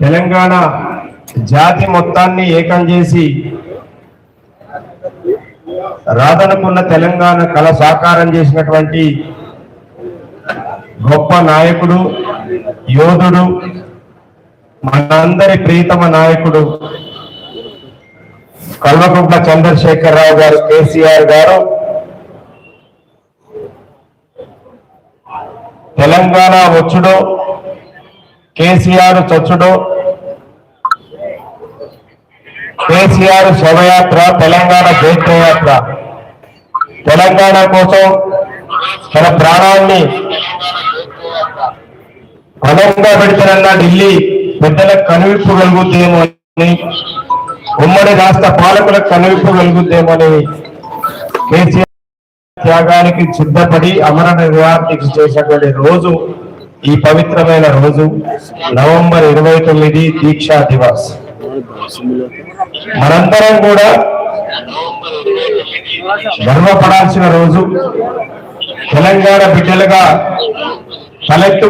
తెలంగాణ జాతి మొత్తాన్ని ఏకం చేసి రాదనుకున్న తెలంగాణ కళ సాకారం చేసినటువంటి గొప్ప నాయకుడు యోధుడు మనందరి ప్రీతమ నాయకుడు కల్వకుంట్ల చంద్రశేఖరరావు గారు కేసీఆర్ గారు. తెలంగాణ వచ్చుడో కేసీఆర్ చచ్చుడు. కేసీఆర్ శవయాత్ర తెలంగాణ జైత్రయాత్ర. తెలంగాణ కోసం తన ప్రాణాన్ని బలంగా పెడుతున్న ఢిల్లీ పెద్దలకు కనువిప్పు కలుగుద్దేమో అని ఉమ్మడి రాష్ట్ర పాలకులకు కనువిప్పు కలుగుద్దేమో అని కేసీఆర్ త్యాగానికి సిద్ధపడి అమర నిరాదీక్ష చేసినటువంటి రోజు ఈ పవిత్రమైన రోజు నవంబర్ ఇరవై తొమ్మిది దీక్షా దివాస్. మనందరం కూడా గర్వపడాల్సిన రోజు. తెలంగాణ బిడ్డలుగా తలెత్తు